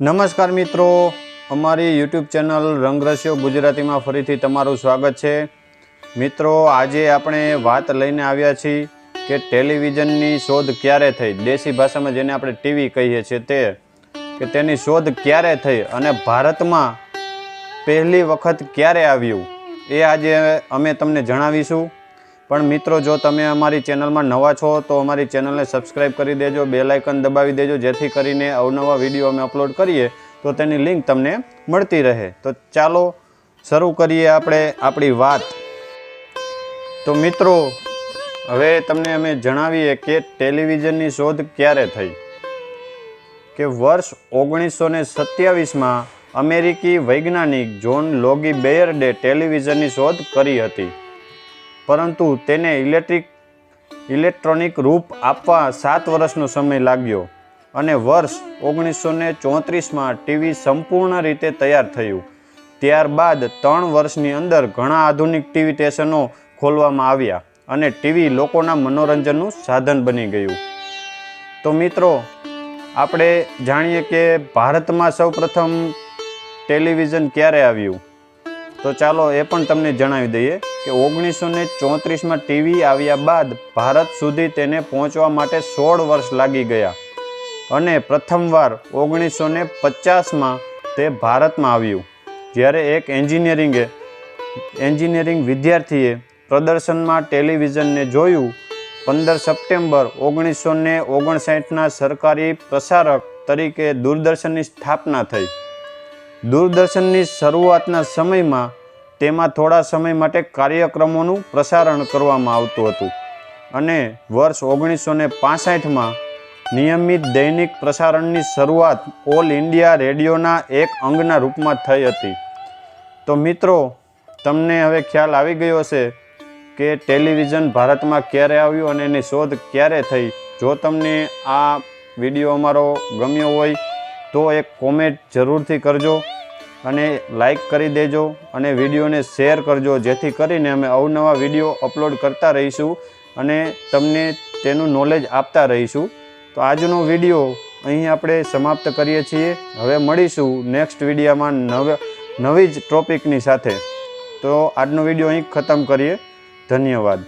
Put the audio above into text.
નમસ્કાર મિત્રો, અમારી યુટ્યુબ ચેનલ રંગરસ્યો ગુજરાતીમાં ફરીથી તમારું સ્વાગત છે. મિત્રો, આજે આપણે વાત લઈને આવ્યા છીએ કે ટેલિવિઝનની શોધ ક્યારે થઈ? દેશી ભાષામાં જેને આપણે ટીવી કહીએ છીએ તે, કે તેની શોધ ક્યારે થઈ અને ભારતમાં પહેલી વખત ક્યારે આવ્યું? એ આજે અમે તમને જણાવીશું. પણ મિત્રો, જો તમે અમારી ચેનલમાં નવા છો, તો અમારી ચેનલને સબસ્ક્રાઈબ કરી દેજો બેલાઇકન દબાવી દેજો, જેથી કરીને અવનવા વીડિયો અમે અપલોડ કરીએ, તો તેની લિંક તમને મળતી રહે. તો ચાલો શરૂ કરીએ આપણે આપણી વાત. તો મિત્રો, હવે તમને અમે જણાવીએ કે ટેલિવિઝનની શોધ ક્યારે થઈ? કે વર્ષ ઓગણીસો ને સત્યાવીસમાં અમેરિકી વૈજ્ઞાનિક જોન લોગી બેયર્ડે ટેલિવિઝનની શોધ કરી હતી. પરંતુ તેને ઇલેક્ટ્રિક, ઇલેક્ટ્રોનિક રૂપ આપવા સાત વર્ષનો સમય લાગ્યો અને વર્ષ ઓગણીસો ને ચોત્રીસમાં ટીવી સંપૂર્ણ રીતે તૈયાર થયું. ત્યારબાદ ત્રણ વર્ષની અંદર ઘણા આધુનિક ટીવી સ્ટેશનો ખોલવામાં આવ્યા અને ટીવી લોકોના મનોરંજનનું સાધન બની ગયું. તો મિત્રો, આપણે જાણીએ કે ભારતમાં સૌપ્રથમ ટેલિવિઝન ક્યારે આવ્યું? તો ચાલો એ પણ તમને જણાવી દઈએ. કે ઓગણીસો ને ચોત્રીસમાં ટીવી આવ્યા બાદ ભારત સુધી તેને પહોંચવા માટે સોળ વર્ષ લાગી ગયા. અને પ્રથમવાર ઓગણીસો ને પચાસમાં તે ભારતમાં આવ્યું, જ્યારે એક એન્જિનિયરિંગે, એન્જિનિયરિંગ વિદ્યાર્થીએ પ્રદર્શનમાં ટેલિવિઝનને જોયું. પંદર સપ્ટેમ્બર ઓગણીસો ને ઓગણસાઠના સરકારી પ્રસારક તરીકે દૂરદર્શનની સ્થાપના થઈ. દૂરદર્શનની શરૂઆતના સમયમાં તેમાં થોડા સમય માટે કાર્યક્રમોનું પ્રસારણ કરવામાં આવતું હતું. અને વર્ષ ઓગણીસો ને પાસઠમાં નિયમિત દૈનિક પ્રસારણની શરૂઆત ઓલ ઇન્ડિયા રેડિયોના એક અંગના રૂપમાં થઈ હતી. તો મિત્રો, તમને હવે ખ્યાલ આવી ગયો હશે કે ટેલિવિઝન ભારતમાં ક્યારે આવ્યું અને એની શોધ ક્યારે થઈ. જો તમને આ વીડિયો અમારો ગમ્યો હોય, તો એક કોમેન્ટ જરૂરથી કરજો. અને લાઈક કરી દેજો અને વિડીયોને શેર કરજો. જેથી કરીને અમે અવનવા વીડિયો અપલોડ કરતા રહીશું અને તમને તેનું નોલેજ આપતા રહીશું. તો આજનો વીડિયો અહીં આપણે સમાપ્ત કરીએ છીએ. હવે મળીશું નેક્સ્ટ વિડીયામાં નવ, નવી જ ટોપિકની સાથે. તો આજનો વીડિયો અહીં ખતમ કરીએ. ધન્યવાદ.